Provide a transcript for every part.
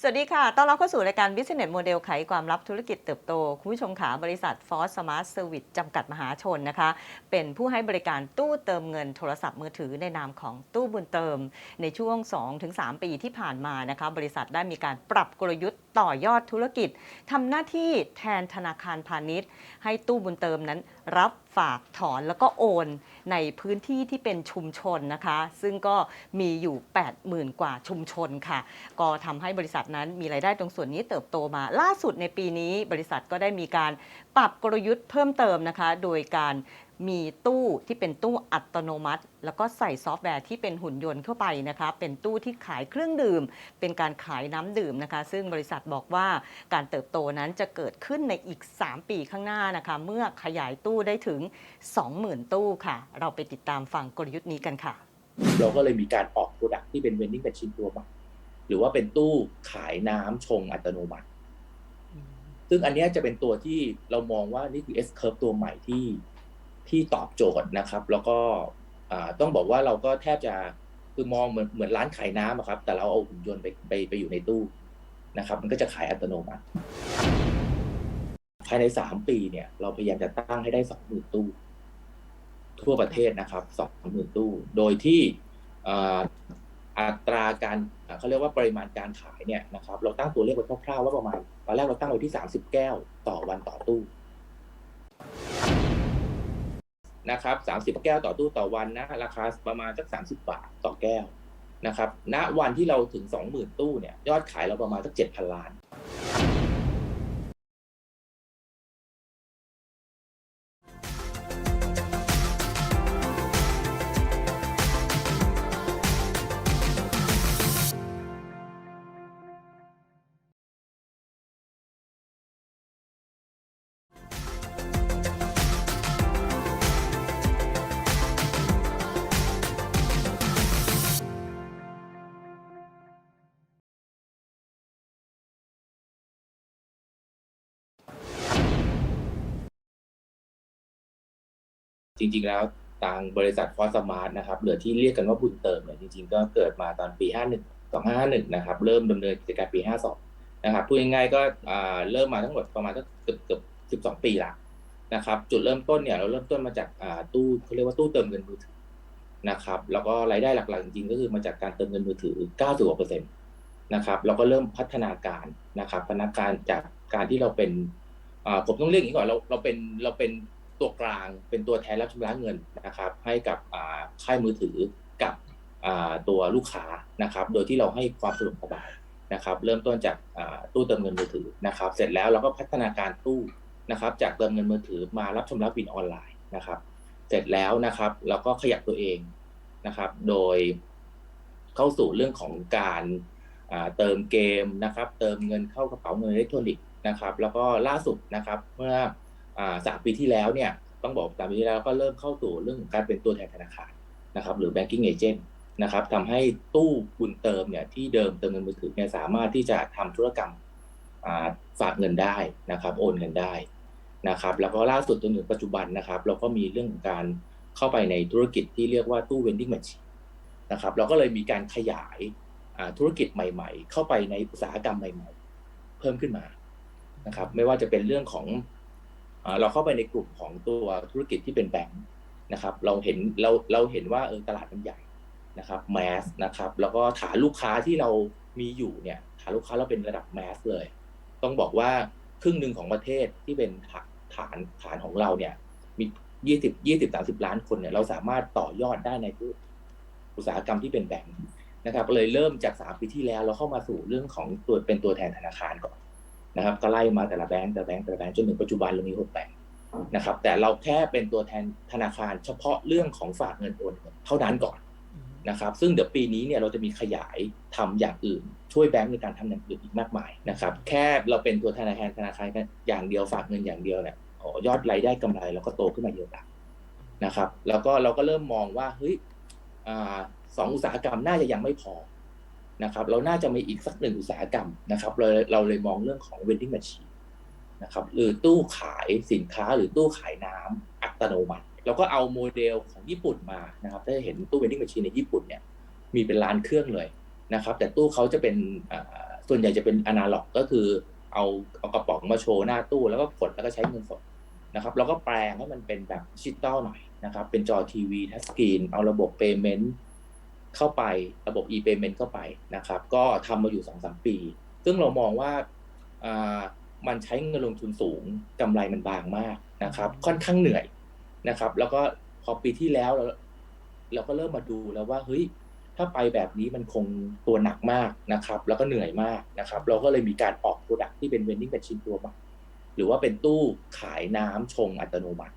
สวัสดีค่ะ ต้อนรับเข้าสู่รายการ Business Model ไขความลับธุรกิจเติบโต คุณผู้ชมขาบริษัท Force Smart Service จำกัดมหาชนนะคะ เป็นผู้ให้บริการตู้เติมเงินโทรศัพท์มือถือในนามของตู้บุญเติม ในช่วง 2-3 ปีที่ผ่านมานะคะ บริษัทได้มีการปรับกลยุทธ์ต่อยอดธุรกิจทำหน้าที่แทนธนาคารพาณิชย์ ให้ตู้บุญเติมนั้น รับฝากถอนแล้วก็โอนในพื้นที่ที่เป็นชุมชนนะคะ ซึ่งก็มีอยู่ 80,000 กว่าชุมชนค่ะ ก็ทำให้บริษัทนั้นมีรายได้ตรงส่วนนี้เติบโตมา ล่าสุดในปีนี้บริษัทก็ได้มีการปรับกลยุทธ์เพิ่มเติมนะคะ โดยการ มีตู้ที่เป็นตู้อัตโนมัติ แล้วก็ใส่ซอฟต์แวร์ที่เป็นหุ่นยนต์เข้าไปนะคะเป็นตู้ที่ขายเครื่องดื่ม เป็นการขายน้ำดื่มนะคะ ซึ่งบริษัทบอกว่าการเติบโตนั้นจะเกิดขึ้นในอีก 3 ปีข้างหน้านะคะ เมื่อขยายตู้ได้ถึง 20,000 ตู้ค่ะ เราไปติดตามฟังกลยุทธ์นี้กันค่ะ เราก็เลยมีการออกโปรดักที่เป็น vending machine ตัวใหม่หรือว่าเป็นตู้ขายน้ำชงอัตโนมัติ ซึ่งอันเนี้ยจะเป็นตัวที่เรามองว่านี่คือ S curve ตัวใหม่ที่ ที่ตอบโจทย์นะครับ แล้วก็ต้องบอกว่าเราก็แทบจะคือมองเหมือนเหมือนร้านขายน้ำครับ แต่เราเอาหุ่นยนต์ไปไปไปอยู่ในตู้นะครับ มันก็จะขายอัตโนมัติ ภายในสามปีเนี่ย เราพยายามจะตั้งให้ได้สองหมื่นตู้ ทั่วประเทศนะครับสองหมื่นตู้ โดยที่อัตราการเขาเรียกว่าปริมาณการขายเนี่ยนะครับ เราตั้งตัวเลขไว้คร่าวๆว่าประมาณตอนแรกเราตั้งไว้ที่ 30 แก้วต่อวันต่อตู้ นะครับ30แก้วต่อตู้ต่อวันนะราคาประมาณสัก30บาทต่อแก้วนะครับ ณ วันที่เราถึง20,000ตู้เนี่ย ยอดขายเราประมาณสัก7,000ล้าน จริง ๆ แล้วทางบริษัทฟอสมาร์ทนะครับหรือที่เรียกกันว่าบุญเติมเนี่ยจริง ๆ ก็เกิดมาตอนปี 51 2551นะครับเริ่มดำเนินกิจการปี 52นะครับพูดง่ายๆก็เริ่มมาทั้งหมดประมาณสักเกือบเกือบ12 ปีละนะครับจุดเริ่มต้นเนี่ยเราเริ่มต้นมาจากตู้เขาเรียกว่าตู้เติมเงินมือถือนะครับแล้วก็รายได้หลักๆจริงๆก็คือมาจากการเติมเงินมือถือ 90กเปอร์เซ็นต์นะครับแล้วก็เริ่มพัฒนาการนะครับพัฒนาการจากการที่เราเป็นผมต้องเรียกอย่างนี้ก่อนเราเราเป็นเราเป็น ตัวกลางเป็นตัวแทนรับชำระเงินนะครับ ให้กับค่ายมือถือกับตัวลูกค้านะครับ โดยที่เราให้ความสะดวกสบายนะครับ เริ่มต้นจากตู้เติมเงินมือถือนะครับ เสร็จแล้วเราก็พัฒนาการตู้นะครับ จากเติมเงินมือถือมารับชำระบินออนไลน์นะครับ เสร็จแล้วนะครับเราก็ขยับตัวเองนะครับ โดยเข้าสู่เรื่องของการเติมเกมนะครับ เติมเงินเข้ากระเป๋าเงินอิเล็กทรอนิกส์นะครับ แล้วก็ล่าสุดนะครับเมื่อ สามปีที่แล้วเนี่ยต้องบอกสามปีที่แล้วก็เริ่มเข้าสู่เรื่องของการเป็นตัวแทนธนาคารนะครับหรือ banking agent นะครับทำให้ตู้บุญเติมเนี่ยที่เดิมเติมเงินมือถือเนี่ยสามารถที่จะทำธุรกรรมฝากเงินได้นะครับ โอนเงินได้นะครับ แล้วก็ล่าสุดจนถึงปัจจุบันนะครับ เราก็มีเรื่องของการเข้าไปในธุรกิจที่เรียกว่าตู้ vending machine นะครับเราก็เลยมีการขยายธุรกิจใหม่ ๆ เข้าไปในอุตสาหกรรมใหม่ ๆ เพิ่มขึ้นมานะครับ ไม่ว่าจะเป็นเรื่องของ เราเข้าไปในกลุ่มของตัวธุรกิจที่เป็นแบงค์นะครับ เราเห็นเราเราเห็นว่าเออตลาดมันใหญ่นะครับแมสนะครับ แล้วก็ฐานลูกค้าที่เรามีอยู่เนี่ยฐานลูกค้าเราเป็นระดับแมสเลย ต้องบอกว่าครึ่งหนึ่งของประเทศที่เป็นฐานฐานของเราเนี่ย มียี่สิบยี่สิบสามสิบล้านคนเนี่ยเราสามารถต่อยอดได้ในอุตสาหกรรมที่เป็นแบงค์นะครับเลยเริ่มจากสามปีที่แล้วเราเข้ามาสู่เรื่องของตัวเป็นตัวแทนธนาคารก่อน นะครับก็ไล่มาแต่ละแบงก์แต่ละแบงก์แต่ละแบงก์จนถึงปัจจุบันเรามีหกแบงก์นะครับ แต่เราแค่เป็นตัวแทนธนาคารเฉพาะเรื่องของฝากเงินโอนเท่านั้นก่อนนะครับ ซึ่งเดี๋ยวปีนี้เนี่ยเราจะมีขยายทำอย่างอื่น ช่วยแบงก์ในการทำอย่างอื่นอีกมากมายนะครับ แค่เราเป็นตัวแทนธนาคารธนาคารอย่างเดียวฝากเงินอย่างเดียวเนี่ยยอดรายได้กำไรเราก็โตขึ้นมาเยอะละนะครับ แล้วก็เราก็เริ่มมองว่าเฮ้ยสองอุตสาหกรรมน่าจะยังไม่พอ นะครับเราน่าจะมีอีกสักหนึ่งอุตสาหกรรมนะครับเราเราเลยมองเรื่องของ vending machine นะครับหรือตู้ขายสินค้าหรือตู้ขายน้ำอัตโนมัติ เราก็เอาโมเดลของญี่ปุ่นมานะครับถ้าเห็นตู้ vending machine ในญี่ปุ่นเนี่ยมีเป็นล้านเครื่องเลยนะครับ แต่ตู้เขาจะเป็นส่วนใหญ่จะเป็นอนาล็อกก็คือเอาเอากระป๋องมาโชว์หน้าตู้แล้วก็กดแล้วก็ใช้เงินสดนะครับแล้วก็แปลงให้มันเป็นแบบดิจิตอลหน่อยนะครับ เป็นจอทีวีทัชสกรีนเอาระบบ Payment เข้าไประบบ e-payment เข้าไปนะครับ ก็ทำมาอยู่สองสามปี ซึ่งเรามองว่ามันใช้เงินลงทุนสูงกำไรมันบางมากนะครับ ค่อนข้างเหนื่อยนะครับ แล้วก็พอปีที่แล้วเราเราก็เริ่มมาดูแล้วว่าเฮ้ยถ้าไปแบบนี้มันคงตัวหนักมากนะครับ แล้วก็เหนื่อยมากนะครับ เราก็เลยมีการออกโปรดักที่เป็น vending machine ตัวใหม่หรือว่าเป็นตู้ขายน้ำชงอัตโนมัติ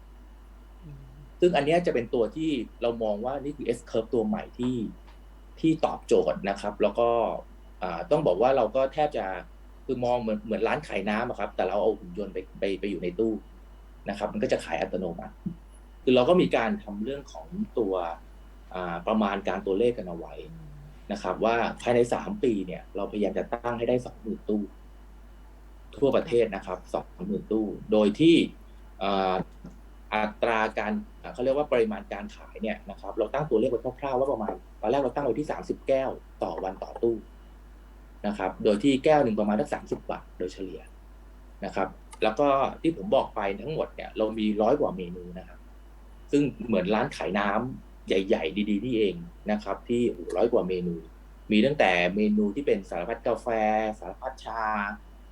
ซึ่งอันนี้จะเป็นตัวที่เรามองว่านี่คือ S curve ตัวใหม่ที่ ที่ตอบโจทย์นะครับ แล้วก็ต้องบอกว่าเราก็แทบจะคือมองเหมือนเหมือนร้านขายน้ำครับ แต่เราเอาหุ่นยนต์ไปไปไปอยู่ในตู้นะครับ มันก็จะขายอัตโนมัติ คือเราก็มีการทำเรื่องของตัวประมาณการตัวเลขกันเอาไว้นะครับ ว่าภายในสามปีเนี่ย เราพยายามจะตั้งให้ได้สองหมื่นตู้ ทั่วประเทศนะครับสองหมื่นตู้ โดยที่ อัตราการเขาเรียกว่าปริมาณการขายเนี่ยนะครับเราตั้งตัวเลขไว้คร่าวๆว่าประมาณตอนแรกเราตั้งไว้ที่สามสิบแก้วต่อวันต่อตู้นะครับโดยที่แก้วหนึ่งประมาณสักสามสิบบาทโดยเฉลี่ยนะครับ แล้วก็ที่ผมบอกไปทั้งหมดเนี่ยเรามีร้อยกว่าเมนูนะครับ ซึ่งเหมือนร้านขายน้ำใหญ่ ๆ ดีๆนี่เองนะครับ ที่ร้อยกว่าเมนู มีตั้งแต่เมนูที่เป็นสารพัดกาแฟ สารพัดชา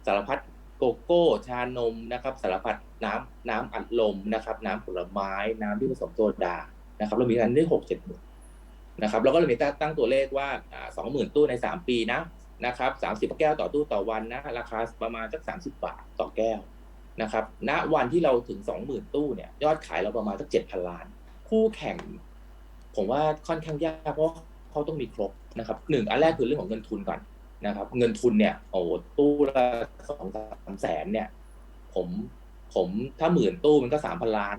สารพัดโกโก้ชานมนะครับ สารพัด น้ำน้ำอัดลมนะครับ น้ำผลไม้ น้ำที่ผสมโซดานะครับ เรามีกันได้หกเจ็ดหมื่นนะครับเราก็เลยมีตั้งตัวเลขว่าสองหมื่นตู้ในสามปีนะนะครับสามสิบแก้วต่อตู้ต่อวันนะราคาประมาณสักสามสิบบาทต่อแก้วนะครับ ณวันที่เราถึงสองหมื่นตู้เนี่ยยอดขายเราประมาณสักเจ็ดพันล้าน คู่แข่ง ผมว่าค่อนข้างยากเพราะเขาต้องมีครบนะครับหนึ่งอันแรกคือเรื่องของเงินทุนก่อนนะครับ เงินทุนเนี่ยโอ้ตู้ละสองสามแสนเนี่ย ผม ผมถ้าหมื่นตู้มันก็สามพันล้าน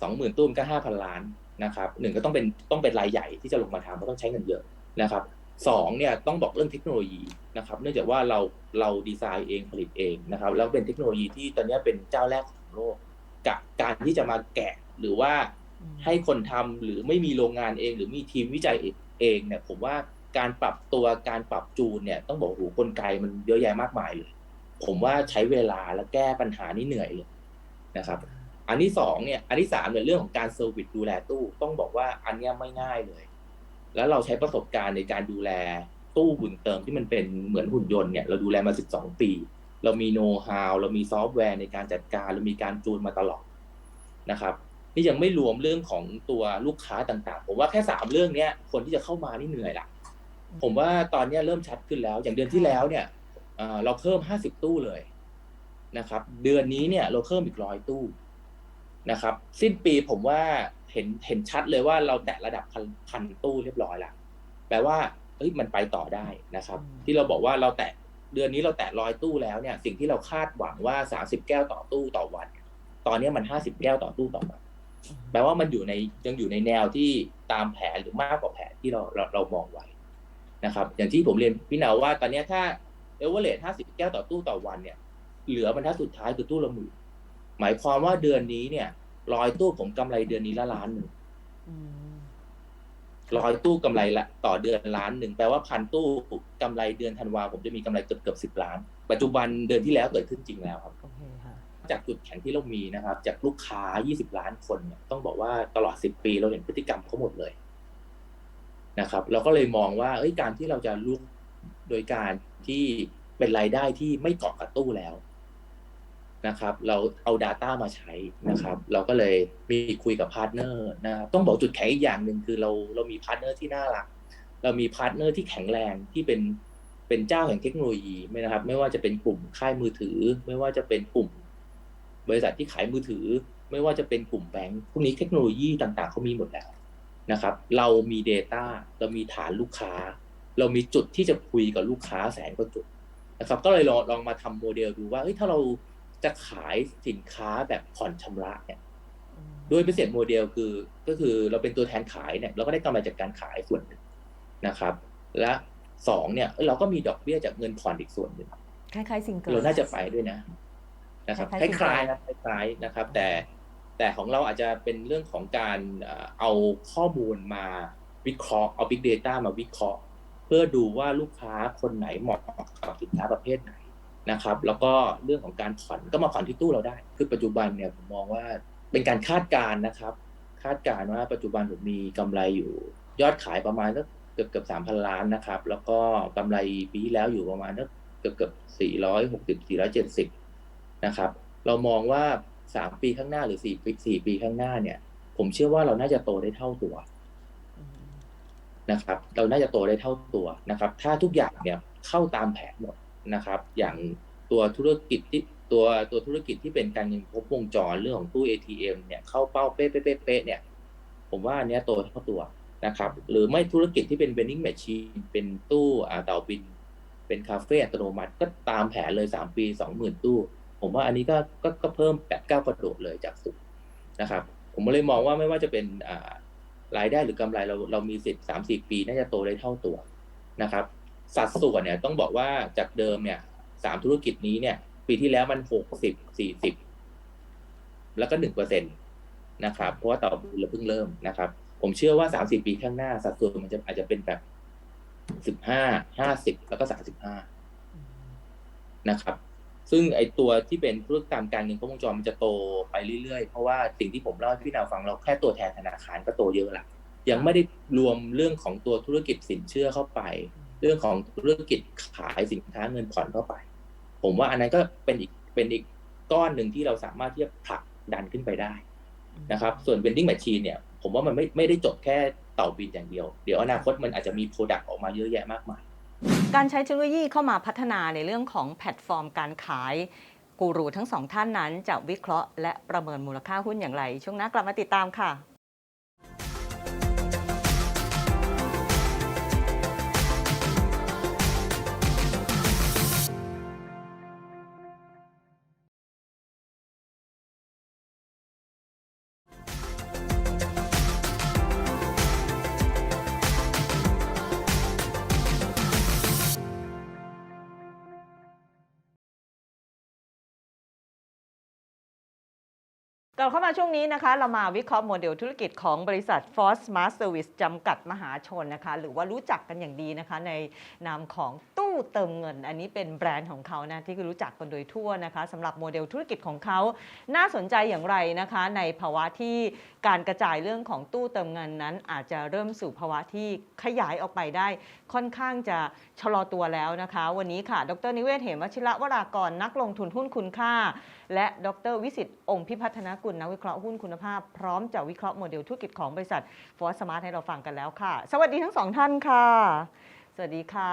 สองหมื่นตู้มันก็ห้าพันล้านนะครับหนึ่งก็ต้องเป็นต้องเป็นรายใหญ่ที่จะลงมาทำเพราะต้องใช้เงินเยอะนะครับสองเนี่ยต้องบอกเรื่องเทคโนโลยีนะครับ เนื่องจากว่าเราเราดีไซน์เองผลิตเองนะครับ แล้วเป็นเทคโนโลยีที่ตอนนี้เป็นเจ้าแรกของโลก กับการที่จะมาแกะหรือว่าให้คนทำหรือไม่มีโรงงานเอง หรือมีทีมวิจัยเองเนี่ยผมว่าการปรับตัวการปรับจูนเนี่ยต้องบอกโหกลไกมันเยอะแยะมากมายเลย ผมว่าใช้เวลาและแก้ปัญหานี่เหนื่อยเลยนะครับ อันที่สองเนี่ยอันที่สามเนี่ยเรื่องของการเซอร์วิสดูแลตู้ต้องบอกว่าอันเนี้ยไม่ง่ายเลย แล้วเราใช้ประสบการณ์ในการดูแลตู้บุญเติมที่มันเป็นเหมือนหุ่นยนต์เนี่ยเราดูแลมาสิบสองปี เรามีโน้ตฮาวเรามีซอฟต์แวร์ในการจัดการเรามีการจูนมาตลอดนะครับนี่ยังไม่รวมเรื่องของตัวลูกค้าต่างๆ ผมว่าแค่สามเรื่องเนี้ยคนที่จะเข้ามานี่เหนื่อยละผมว่าตอนนี้เริ่มชัดขึ้นแล้ว อย่างเดือนที่แล้วเนี่ย เอ่อเราเพิ่มห้าสิบตู้เลยนะครับ เดือนนี้เนี่ยเราเพิ่มอีกร้อยตู้นะครับ สิ้นปีผมว่าเห็นเห็นชัดเลยว่าเราแตะระดับพันพันตู้เรียบร้อยแล้วแปลว่าเอ้ยมันไปต่อได้นะครับ ที่เราบอกว่าเราแตะเดือนนี้เราแตะร้อยตู้แล้วเนี่ย สิ่งที่เราคาดหวังว่าสามสิบแก้วต่อตู้ต่อวัน ตอนนี้มันห้าสิบแก้วต่อตู้ต่อวันแปลว่ามันอยู่ในยังอยู่ในแนวที่ตามแผนหรือมากกว่าแผนที่เราเราเรามองไว้นะครับ อย่างที่ผมเรียนพี่นาวว่าตอนนี้ถ้า เอเวอเรสห้าสิบแก้วต่อตู้ต่อวันเนี่ย เหลือบรรทัดสุดท้ายคือตู้ละหมื่นหมายความว่าเดือนนี้เนี่ยร้อยตู้ผมกำไรเดือนนี้ละล้านหนึ่งร้อยตู้กำไรละต่อเดือนล้านหนึ่งแปลว่าพันตู้กำไรเดือนธันวาผมจะมีกำไรเกือบเกือบสิบล้าน ปัจจุบันเดือนที่แล้วเกิดขึ้นจริงแล้วครับโอเคค่ะจากจุดแข็งที่เรามีนะครับ จากลูกค้า 20 ล้านคนเนี่ยต้องบอกว่าตลอด 10 ปีเราเห็นพฤติกรรมเขาหมดเลยนะครับ เราก็เลยมองว่าเอ้ยการที่เราจะลุก โดยการที่เป็นรายได้ที่ไม่เกาะกับตู้แล้วนะครับ เราเอา Data มาใช้นะครับ เราก็เลยมีคุยกับพาร์ทเนอร์นะครับต้องบอกจุดแข็งอีกอย่างหนึ่งคือเราเรามีพาร์ทเนอร์ที่น่ารัก เรามีพาร์ทเนอร์ที่แข็งแรงที่เป็นเป็นเจ้าแห่งเทคโนโลยีไม่นะครับ ไม่ว่าจะเป็นกลุ่มค่ายมือถือ ไม่ว่าจะเป็นกลุ่ม บริษัทที่ขายมือถือ ไม่ว่าจะเป็นกลุ่มแบงค์พวกนี้เทคโนโลยีต่างๆเขามีหมดแล้วนะครับ เรามี Data เรามีฐานลูกค้า เรามีจุดที่จะคุยกับลูกค้าแสนกว่าจุดนะครับ ก็เลยลองลองมาทำโมเดลดูว่าเฮ้ยถ้าเราจะขายสินค้าแบบผ่อนชำระเนี่ยด้วยพิเศษโมเดลคือก็คือเราเป็นตัวแทนขายเนี่ยเราก็ได้กำไรจากการขายส่วนหนึ่งนะครับ และสองเนี่ยเราก็มีดอกเบี้ยจากเงินผ่อนอีกส่วนหนึ่งคล้ายๆซิงเกิลเราน่าจะไปด้วยนะนะครับคคล้ายๆล้ายๆนะคล้ายๆนะครับ แต่แต่ของเราอาจจะเป็นเรื่องของการเอ่อเอาข้อมูลมาวิเคราะห์เอา Big Data มาวิเคราะห์ พื่อดูว่าลูกค้าคนไหนเหมาะกับสินค้าประเภทไหนนะครับ แล้วก็เรื่องของการผ่อนก็มาผ่อนที่ตู้เราได้ คือปัจจุบันเนี่ยผมมองว่าเป็นการคาดการณ์นะครับ คาดการณ์ว่าปัจจุบันผมมีกำไรอยู่ยอดขายประมาณสักเกือบเกือบสามพันล้านนะครับ แล้วก็กำไรปีที่แล้วอยู่ประมาณสักเกือบเกือบสี่ร้อยหกสิบสี่ร้อยเจ็ดสิบนะครับ เรามองว่าสามปีข้างหน้าหรือสี่ปีสี่ปีข้างหน้าเนี่ย ผมเชื่อว่าเราน่าจะโตได้เท่าตัว นะครับ เราน่าจะโตได้เท่าตัวนะครับ ถ้าทุกอย่างเนี่ยเข้าตามแผนหมดนะครับ อย่างตัวธุรกิจที่ตัวตัวธุรกิจที่เป็นการเงินครบวงจรเรื่องของตู้ ATM เนี่ยเข้าเป้าเป๊ะเป๊ะเป๊ะเนี่ย ผมว่าอันเนี้ยโตเท่าตัวนะครับ หรือไม่ธุรกิจที่เป็น vending machine เป็นตู้อ่าเต่าบิน เป็นคาเฟ่อัตโนมัติก็ตามแผนเลยสามปีสองหมื่นตู้ ผมว่าอันนี้ก็ก็ก็เพิ่มแปดเก้ากระโดดเลยจากสุดนะครับ ผมเลยมองว่าไม่ว่าจะเป็นอ่า รายได้หรือกำไรเราเรามีสิทธิ์สามสี่ปีน่าจะโตได้เท่าตัวนะครับ สัดส่วนเนี่ยต้องบอกว่าจากเดิมเนี่ยสามธุรกิจนี้เนี่ย ปีที่แล้วมันหกสิบสี่สิบแล้วก็หนึ่งเปอร์เซ็นตนะครับ เพราะว่าต่อเราเพิ่งเริ่มนะครับ ผมเชื่อว่าสามสี่ปีข้างหน้า สัดส่วนมันจะอาจจะเป็นแบบสิบห้าห้าสิบแล้วก็สามสิบห้านะครับ ซึ่งไอตัวที่เป็นธุรกรรมการเงินครบวงจรมันจะโตไปเรื่อยๆ เพราะว่าสิ่งที่ผมเล่าให้พี่นาวฟังเราแค่ตัวแทนธนาคารก็โตเยอะละยังไม่ได้รวมเรื่องของตัวธุรกิจสินเชื่อเข้าไป เรื่องของธุรกิจขายสินค้าเงินผ่อนเข้าไป ผมว่าอันนั้นก็เป็นอีกเป็นอีกก้อนหนึ่งที่เราสามารถที่จะผลักดันขึ้นไปได้นะครับ ส่วน vending machine เนี่ย ผมว่ามันไม่ไม่ได้จบแค่เต่าบินอย่างเดียว เดี๋ยวอนาคตมันอาจจะมีโปรดักต์ออกมาเยอะแยะมากมาย การใช้เทคโนโลยีเข้ามาพัฒนาในเรื่องของแพลตฟอร์มการขายกูรูทั้งสองท่านนั้นจะวิเคราะห์และประเมินมูลค่าหุ้นอย่างไร ช่วงหน้ากลับมาติดตามค่ะ กลับเข้ามาช่วงนี้นะคะเรามาวิเคราะห์โมเดลธุรกิจของบริษัท Force Smart Service จำกัดมหาชนนะคะ หรือว่ารู้จักกันอย่างดีนะคะ ในนามของตู้เติมเงิน อันนี้เป็นแบรนด์ของเขานะที่รู้จักกันโดยทั่วนะคะสำหรับโมเดลธุรกิจของเขา น่าสนใจอย่างไรนะคะ ในภาวะที่การกระจายเรื่องของตู้เติมเงินนั้น อาจจะเริ่มสู่ภาวะที่ขยายออกไปได้ ค่อนข้างจะชะลอตัวแล้วนะคะ วันนี้ค่ะ ดรนิเวศเหมวชิระวรากรนักลงทุนหุ้นคุณค่า และดรวิสิตองค์พิพัฒนากุลนักวิเคราะห์หุ้นคุณภาพ พร้อมจะวิเคราะห์โมเดลธุรกิจของบริษัทฟอร์สมาร์ทให้เราฟังกันแล้วค่ะ สวัสดีทั้งสองท่านค่ะ สวัสดีค่ะ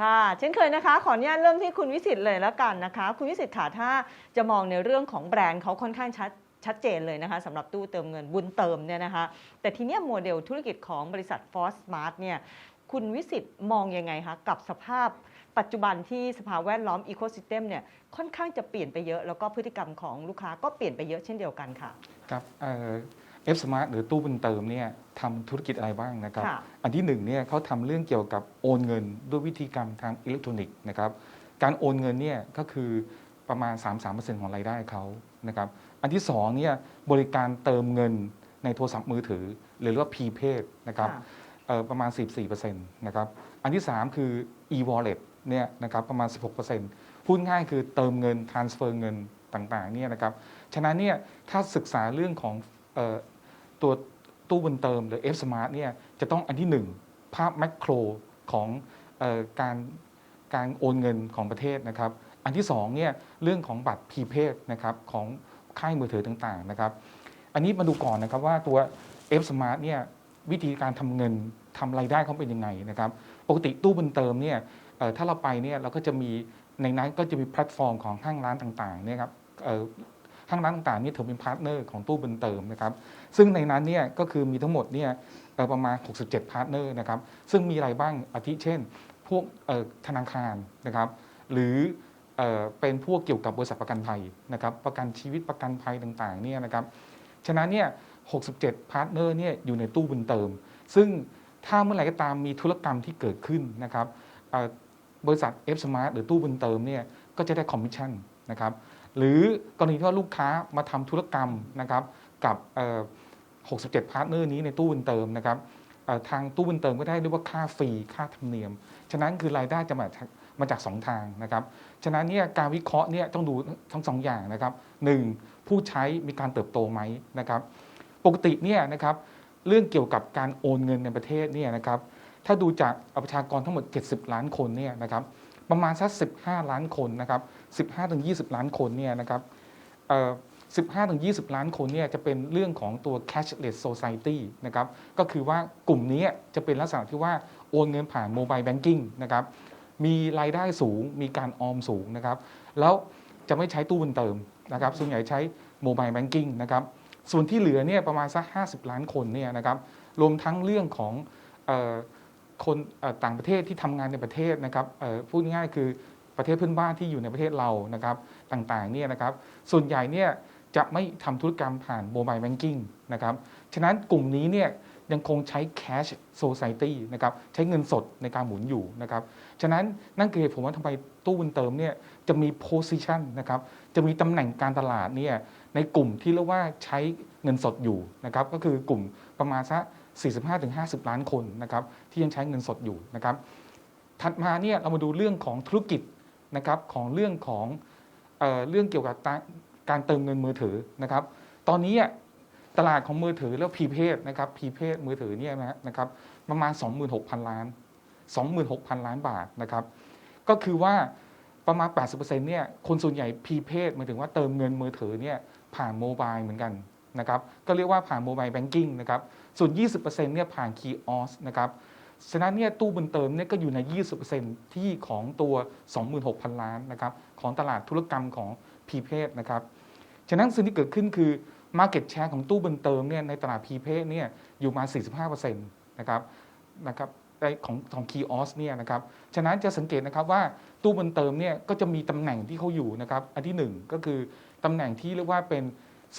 ค่ะเช่นเคยนะคะ ขออนุญาตเริ่มที่คุณวิสิตเลยแล้วกันนะคะ คุณวิสิตค่ะถ้าจะมองในเรื่องของแบรนด์เขาค่อนข้างชัดชัดเจนเลยนะคะสำหรับตู้เติมเงินบุญเติมเนี่ยนะคะ แต่ทีเนี้ยโมเดลธุรกิจของบริษัท Force Smart เนี่ยคุณวิสิตมองยังไงคะกับสภาพ ปัจจุบันที่สภาพแวดล้อมอีโค y ิสเต็มเนี่ยค่อนข้างจะเปลี่ยนไปเยอะ แล้วก็พฤติกรรมของลูกค้าก็เปลี่ยนไปเยอะเช่นเดียวกันค่ะ ครับเอฟสมาร์ทหรือตู้บุญเติมเนี่ยทำธุรกิจอะไรบ้างนะครับค่ะอันที่หนึ่งเนี่ยเขาทำเรื่องเกี่ยวกับโอนเงินด้วยวิธีการทางอิเล็กทรอนิกส์นะครับการโอนเงินเนี่ยก็คือประมาณ 3-3%ของรายได้เขานะครับอันที่สองเนี่ยบริการเติมเงินในโทรศัพท์มือถือ หรือว่า prepaid นะครับค่ะเอ่อประมาณ14%นะครับอันที่ 3 คือ e-wallet เนี่ยนะครับประมาณ 16%พูดง่ายคือเติมเงิน transfer เงินต่างๆเนี่ยนะครับฉะนั้นเนี่ยถ้าศึกษาเรื่องของออตัวตู้บุญเติมหรือ F Smart เนี่ยจะต้องอันที่ 1 ภาพแมกโครของออการการโอนเงินของประเทศนะครับ อันที่2เนี่ยเรื่องของบัตรพีเพดนะครับของค่ายมือถือต่างๆนะครับ อันนี้มาดูก่อนนะครับว่าตัว F Smart เนี่ยวิธีการทำเงินทำรายได้เขาเป็นยังไงนะครับ ปกติตู้บุญเติมเนี่ย ถ้าเราไปเนี่ยเราก็จะมีในนั้นก็จะมีแพลตฟอร์มของห้างร้านต่างๆเนี่ยครับห้างร้านต่างๆนี่ถือเป็นพาร์ทเนอร์ของตู้บุญเติมนะครับ ซึ่งในนั้นเนี่ยก็คือมีทั้งหมดเนี่ยประมาณ 67 พาร์ทเนอร์นะครับ ซึ่งมีอะไรบ้างอาทิเช่น พวกธนาคารนะครับ หรือเออเป็นพวกเกี่ยวกับบริษัทประกันภัยนะครับ ประกันชีวิตประกันภัยต่างๆเนี่ยนะครับ ฉะนั้นเนี่ย 67 พาร์ทเนอร์เนี่ยอยู่ในตู้บุญเติม ซึ่งถ้าเมื่อไหร่ก็ตามมีธุรกรรมที่เกิดขึ้นนะครับ บริษัท F Smart หรือตู้บุญเติมเนี่ยก็จะได้คอมมิชชั่นนะครับหรือกรณีที่ว่าลูกค้ามาทำธุรกรรมนะครับกับ 67 พาร์ทเนอร์นี้ในตู้บุญเติมนะครับทางตู้บุญเติมก็ได้เรียกว่าค่าฟรีค่าธรรมเนียม ฉะนั้นคือรายได้จะมาจากมาจากสองทางนะครับ ฉะนั้นเนี่ยการวิเคราะห์เนี่ยต้องดูทั้งสองอย่างนะครับหนึ่งผู้ใช้มีการเติบโตไหมนะครับ ปกติเนี่ยนะครับเรื่องเกี่ยวกับการโอนเงินในประเทศเนี่ยนะครับ ถ้าดูจากประชากรทั้งหมด 70 ล้านคนเนี่ยนะครับประมาณสัก 15 ล้านคนนะครับ15-20 ล้านคนเนี่ยนะครับเอ่อ15-20 ล้านคนเนี่ยจะเป็นเรื่องของตัว cashless society นะครับก็คือว่ากลุ่มนี้จะเป็นลักษณะที่ว่าโอนเงินผ่าน mobile banking นะครับมีรายได้สูงมีการออมสูงนะครับแล้วจะไม่ใช้ตู้บุญเติมนะครับส่วนใหญ่ใช้ mobile banking นะครับส่วนที่เหลือเนี่ยประมาณสัก 50 ล้านคนเนี่ยนะครับรวมทั้งเรื่องของ คนต่างประเทศที่ทำงานในประเทศนะครับพูดง่ายๆคือประเทศเพื่อนบ้านที่อยู่ในประเทศเรานะครับต่างๆเนี่ยนะครับส่วนใหญ่เนี่ยจะไม่ทำธุรกรรมผ่านโมบายแบงกิ้งนะครับฉะนั้นกลุ่มนี้เนี่ยยังคงใช้ cash society นะครับใช้เงินสดในการหมุนอยู่นะครับฉะนั้นนั่นคือเหตุผลว่าทำไมตู้บุญเติมเนี่ยจะมี position นะครับจะมีตำแหน่งการตลาดเนี่ยในกลุ่มที่เรียกว่าใช้เงินสดอยู่นะครับก็คือกลุ่มประมาณสัก 45-50 ล้านคนนะครับที่ยังใช้เงินสดอยู่นะครับถัดมาเนี่ยเรามาดูเรื่องของธุรกิจนะครับของเรื่องของเออเรื่องเกี่ยวกับการเติมเงินมือถือนะครับ ตอนนี้ตลาดของมือถือแล้วพีเพศนะครับพีเพศมือถือเนี่ยนะนะครับประมาณ 26,000 ล้าน 26,000 ล้านบาทนะครับ ก็คือว่าประมาณ 80%เนี่ยคนส่วนใหญ่พีเพศหมายถึงว่าเติมเงินมือถือเนี่ยผ่านโมบายเหมือนกันนะครับ ก็เรียกว่าผ่านโมบายแบงกิ้งนะครับ ส่วน 20%เนี่ยผ่านคีออสนะครับฉะนั้นเนี่ยตู้บุญเติมเนี่ยก็อยู่ใน 20%ที่ของตัว 26,000 ล้านนะครับของตลาดธุรกรรมของพีเพศนะครับฉะนั้นสิ่งที่เกิดขึ้นคือ Market Share ของตู้บุญเติมเนี่ยในตลาดพีเพศเนี่ยอยู่มา 45%นะครับนะครับในของของคีออสเนี่ยนะครับฉะนั้นจะสังเกตนะครับว่าตู้บุญเติมเนี่ยก็จะมีตำแหน่งที่เขาอยู่นะครับอันที่หนึ่งก็คือตำแหน่งที่เรียกว่าเป็น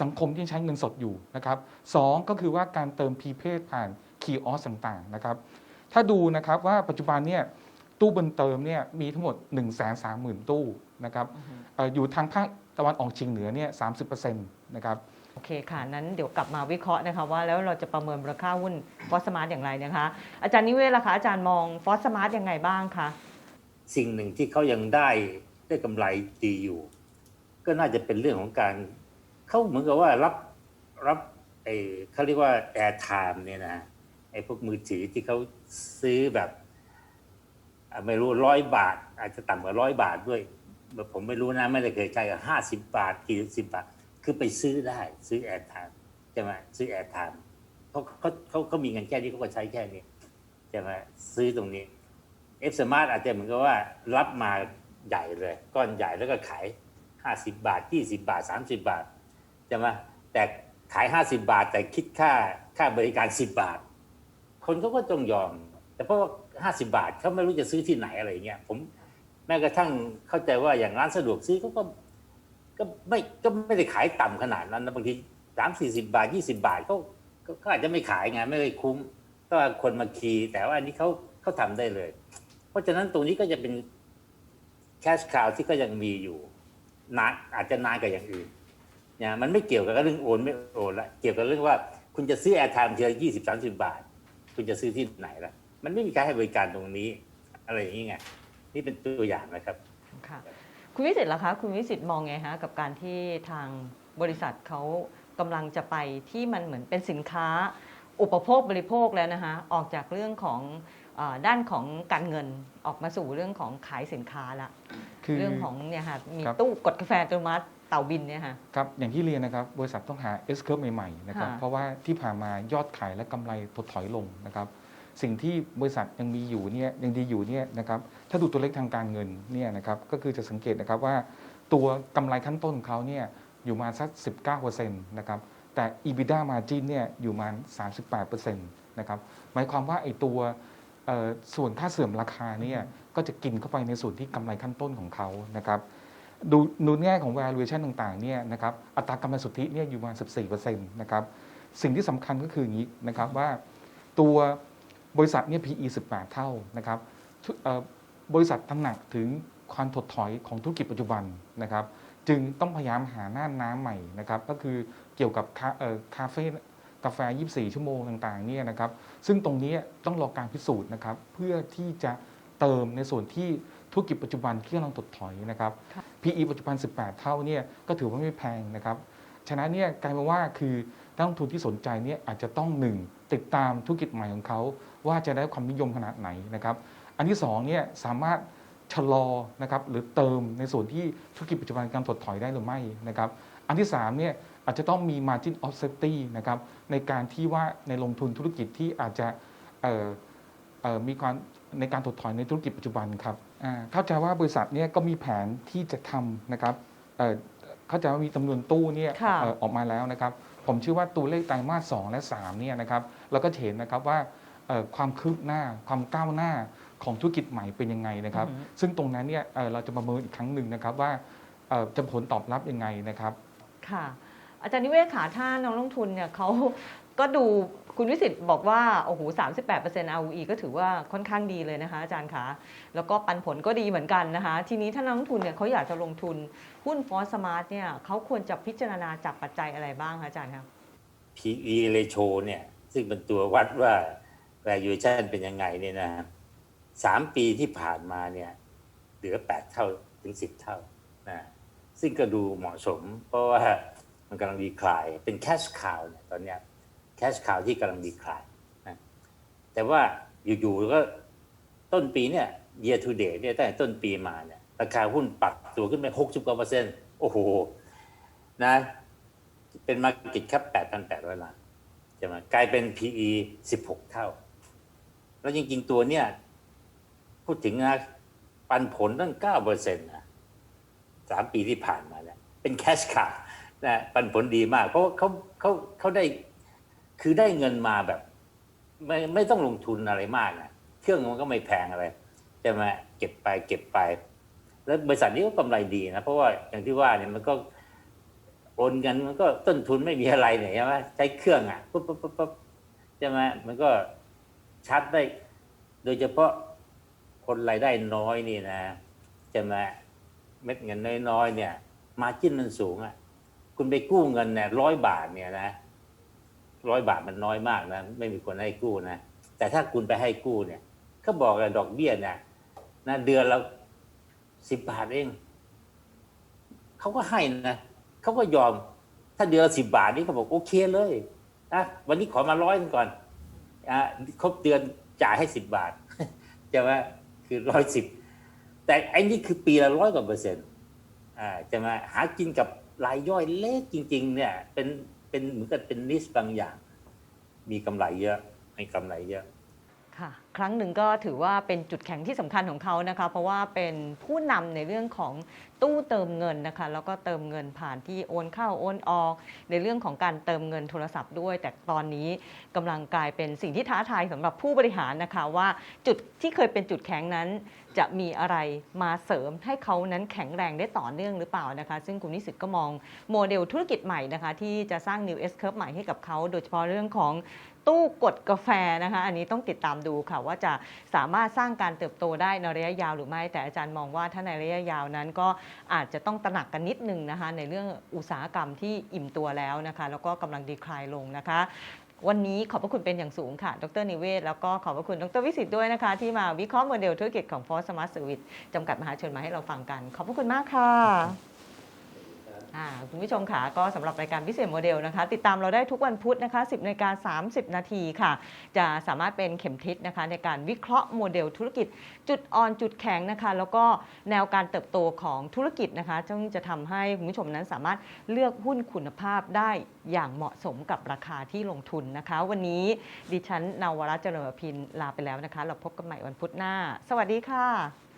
สังคมที่ใช้เงินสดอยู่นะครับสองก็คือว่าการเติมพีเพศผ่านคีย์ออสต่างๆนะครับ ถ้าดูนะครับว่าปัจจุบันเนี่ยตู้บนเติมเนี่ยมีทั้งหมด 1 3 0 0 0 0 ตู้นะครับเอ่ออยู่ทางภาคตะวันออกเฉียงเหนือเนี่ย30%นะครับโอเคค่ะ นั้นเดี๋ยวกลับมาวิเคราะห์นะคะว่าแล้วเราจะประเมินมูลค่าหุ้นฟอสมาร์ทอย่างไรนะคะ อาจารย์นิเวศล่ะคะอาจารย์มองฟอสมาร์ทยังไงบ้างคะสิ่งหนึ่งที่เขายังได้ได้กำไรดีอยู่ ก็น่าจะเป็นเรื่องของการ เขาเหมือนกับว่ารับรับไอ้เขาเรียกว่าแอร์ไทม์เนี่ยนะไอ้พวกมือถือที่เขาซื้อแบบ ไม่รู้ร้อยบาท อาจจะต่ำกว่าร้อยบาทด้วยผมไม่รู้นะไม่ได้เคยใช้กับห้าสิบบาทกี่สิบบาท คือไปซื้อได้ ซื้อแอร์ไทม์ใช่ไหมซื้อแอร์ไทม์เขาเขาเขาเขามีเงินแค่นี้เขาก็ใช้แค่นี้ใช่ไหมซื้อตรงนี้เอฟสมาร์ทอาจจะเหมือนกับว่ารับมาใหญ่เลย ก้อนใหญ่แล้วก็ขาย50บาท20บาท30บาท ใช่ไหมแต่ขาย 50 บาท แต่คิดค่าค่าบริการ 10 บาท คนเขาก็ต้องยอม แต่เพราะว่า 50 บาทเขาไม่รู้จะซื้อที่ไหนอะไรอย่างเงี้ยผมแม้กระทั่งเข้าใจว่าอย่างร้านสะดวกซื้อเขาก็ก็ไม่ก็ไม่ได้ขายต่ำขนาดนั้นนะบางทีสามสี่สิบาทยี่สิบาทเขาเขาอาจจะไม่ขายไงไม่ได้คุ้ม ก็คนมาคีแต่ว่าอันนี้เขาเขาทำได้เลย เพราะฉะนั้นตรงนี้ก็จะเป็นแคชคาวที่ก็ยังมีอยู่นานอาจจะนานกว่าอย่างอื่น นี่ยมันไม่เกี่ยวกับเรื่องโอนไม่โอนละเกี่ยวกับเรื่องว่าคุณจะซื้อแอร์ไทม์ทีละยี่สิบสามสิบาท คุณจะซื้อที่ไหนละมันไม่มีการให้บริการตรงนี้ อะไรอย่างนี้ไงนี่เป็นตัวอย่างนะครับค่ะคุณวิสิตล่ะคะคุณวิสิตมองไงฮะกับการที่ทางบริษัทเขากำลังจะไปที่มันเหมือนเป็นสินค้า อุปโภคบริโภคแล้วนะคะออกจากเรื่องของเออด้านของการเงินออกมาสู่เรื่องของขายสินค้าละคือเรื่องของเนี่ยค่ะมีครับตู้กดกาแฟอัตโนมัติ เต่าบินเนี่ยค่ะ ครับอย่างที่เรียนนะครับบริษัทต้องหา S curve ใหม่ๆนะครับค่ะ เพราะว่าที่ผ่านมายอดขายและกำไรถดถอยลงนะครับสิ่งที่บริษัทยังมีอยู่เนี่ยยังดีอยู่เนี่ยนะครับถ้าดูตัวเลขทางการเงินเนี่ยนะครับก็คือจะสังเกตนะครับว่า ตัวกำไรขั้นต้นของเขาเนี่ยอยู่มาสัก 19%นะครับแต่ EBITDA margin เนี่ยอยู่มา 38%นะครับหมายความว่าไอ้ตัวเอ่อส่วนค่าเสื่อมราคาเนี่ยก็จะกินเข้าไปในส่วนที่กำไรขั้นต้นของเขานะครับ ดูดูแง่ของ valuation ต่างๆเนี่ยนะครับอัตรากำไรสุทธิเนี่ยอยู่ประมาณ 14%นะครับสิ่งที่สำคัญก็คืออย่างนี้นะครับว่าตัวบริษัทเนี่ย PE 18 เท่านะครับบริษัทตระหนักถึงความถดถอยของธุรกิจปัจจุบันนะครับ จึงต้องพยายามหาหน้าน้ำใหม่นะครับก็คือเกี่ยวกับคาคาเฟ่กาแฟ 24 ชั่วโมงต่างๆเนี่ยนะครับซึ่งตรงนี้ต้องรอการพิสูจน์นะครับเพื่อที่จะเติมในส่วนที่ ธุรกิจปัจจุบันที่กำลังถดถอยนะครับค่ะ PE ปัจจุบัน 18 เท่าเนี่ยก็ถือว่าไม่แพงนะครับ ฉะนั้นเนี่ยกลายเป็นว่าคือนักลงทุนที่สนใจเนี่ยอาจจะต้องหนึ่งติดตามธุรกิจใหม่ของเขา ว่าจะได้ความนิยมขนาดไหนนะครับ อันที่สองเนี่ยสามารถชะลอนะครับหรือเติมในส่วนที่ธุรกิจปัจจุบันกำลังถดถอยได้หรือไม่นะครับอันที่สามเนี่ยอาจจะต้องมี margin of safety นะครับในการที่ว่าในลงทุนธุรกิจที่อาจจะเอ่อเอ่อ มีความในการถดถอยในธุรกิจปัจจุบันครับอ่าเข้าใจว่าบริษัทเนี่ยก็มีแผนที่จะทำนะครับเอ่อเข้าใจว่ามีจำนวนตู้เนี่ยค่ะเอ่อออกมาแล้วนะครับ ผมเชื่อว่าตัวเลขไตรมาส2และ3เนี่ยนะครับเราก็จะเห็นนะครับว่าเอ่อความคืบหน้าความก้าวหน้าของธุรกิจใหม่เป็นยังไงนะครับอือฮึซึ่งตรงนั้นเนี่ยเอ่อเราจะประเมินอีกครั้งหนึ่งนะครับว่าเอ่อจะผลตอบรับยังไงนะครับ ค่ะ อาจารย์นิเวศขาถ้านักลงทุนเนี่ยเขาก็ดู คุณวิสิตบอกว่าโอ้โห38% ROE ก็ถือว่าค่อนข้างดีเลยนะคะอาจารย์คะแล้วก็ปันผลก็ดีเหมือนกันนะคะ ทีนี้ถ้านักลงทุนเนี่ยเขาอยากจะลงทุนหุ้นฟอสสมาร์ทเนี่ยเขาควรจะพิจารณาจากปัจจัยอะไรบ้างคะอาจารย์ครับ PE ratio เนี่ยซึ่งเป็นตัววัดว่า valuation เป็นยังไงเนี่ยนะสามปีที่ผ่านมาเนี่ยเหลือ8เท่าถึง10เท่านะซึ่งก็ดูเหมาะสม เพราะว่ามันกำลังดีคลายเป็น cash cow เนี่ยตอนเนี้ย cash cow ที่กำลังดีคลายนะแต่ว่าอยู่ๆก็ต้นปีเนี่ย year to date เนี่ยตั้งแต่ต้นปีมาเนี่ยราคาหุ้นปรับตัวขึ้นไป60กว่าเปอร์เซ็นต์โอ้โหนะเป็น Market Cap 8,800ล้านใช่ไหมกลายเป็น PE 16เท่า แล้วจริงๆตัวเนี่ย พูดถึงนะปันผลตั้ง9เปอร์เซ็นต์นะสามปีที่ผ่านมาเนี่ยเป็นแคชขานะปันผลดีมาก เพราะว่าเขาเขาเขาได้ คือได้เงินมาแบบ ไม่ไม่ต้องลงทุนอะไรมากนะเครื่องมันก็ไม่แพงอะไรใช่ไหมเก็บไปเก็บไป แล้วบริษัทนี้ก็กำไรดีนะ เพราะว่าอย่างที่ว่าเนี่ยมันก็โอนเงินมันก็ต้นทุนไม่มีอะไรเนี่ยใช่ไหมใช้เครื่องอะปุ๊บปุ๊บปุ๊บปุ๊บใช่ไหมมันก็ชัดได้ โดยเฉพาะคนรายได้น้อยนี่นะใช่ไหมเม็ดเงินน้อยๆเนี่ย มาจิ้นมันสูงอะคุณไปกู้เงินเนี่ยร้อยบาทเนี่ยนะ ร้อยบาทมันน้อยมากนะไม่มีคนให้กู้นะแต่ถ้าคุณไปให้กู้เนี่ยเขาบอกว่าดอกเบี้ยเนี่ยนะเดือนละสิบบาทเองเขาก็ให้นะเขาก็ยอม ถ้าเดือนสิบบาทนี่เขาบอกโอเคเลยนะวันนี้ขอมาร้อยก่อนอะครบเดือนจ่ายให้สิบบาทใช่ไหมคือร้อยสิบแต่อ้นี่คือปีละร้อยกว่าเปอร์เซ็นต์อ่าจะมาหากินกับรายย่อยเล็กจริง ๆ เนี่ย เป็น เป็นเหมือนกับเป็นนิสบางอย่าง มีกำไรเยอะมีกำไรเยอะค่ะครั้งหนึ่งก็ถือว่าเป็นจุดแข็งที่สำคัญของเขานะคะ เพราะว่าเป็นผู้นำในเรื่องของตู้เติมเงินนะคะ แล้วก็เติมเงินผ่านที่โอนเข้าโอนออก ในเรื่องของการเติมเงินโทรศัพท์ด้วย แต่ตอนนี้กำลังกลายเป็นสิ่งที่ท้าทายสำหรับผู้บริหารนะคะว่าจุดที่เคยเป็นจุดแข็งนั้น จะมีอะไรมาเสริมให้เขานั้นแข็งแรงได้ต่อเนื่องหรือเปล่านะคะ ซึ่งคุณนิสิตก็มองโมเดลธุรกิจใหม่นะคะ ที่จะสร้าง New S Curve ใหม่ให้กับเขาโดยเฉพาะเรื่องของตู้กดกาแฟนะคะ อันนี้ต้องติดตามดูค่ะว่าจะสามารถสร้างการเติบโตได้ในระยะยาวหรือไม่ แต่อาจารย์มองว่าถ้าในระยะยาวนั้นก็อาจจะต้องตระหนักกันนิดนึงนะคะในเรื่องอุตสาหกรรมที่อิ่มตัวแล้วนะคะ แล้วก็กำลังดีคลายลงนะคะวันนี้ขอบพระคุณเป็นอย่างสูงค่ะ ดรนิเวศ แล้วก็ขอบพระคุณ ดรวิสิตด้วยนะคะ ที่มาวิเคราะห์โมเดลธุรกิจของ f o r s Smart Service จำกัดมหาชนมาให้เราฟังกัน ขอบพระคุณมากค่ะ อ่าคุณผู้ชมค่ะก็สำหรับรายการพิเศษโมเดลนะคะ ติดตามเราได้ทุกวันพุธนะคะ 10นาฬิกา30 นาทีค่ะ จะสามารถเป็นเข็มทิศนะคะในการวิเคราะห์โมเดลธุรกิจ จุดอ่อนจุดแข็งนะคะ แล้วก็แนวการเติบโตของธุรกิจนะคะซึ่งจะทำให้คุณผู้ชมนั้นสามารถเลือกหุ้นคุณภาพได้อย่างเหมาะสมกับราคาที่ลงทุนนะคะ วันนี้ดิฉันนาวรัตน์เจริญพินลาไปแล้วนะคะ เราพบกันใหม่วันพุธหน้า สวัสดีค่ะ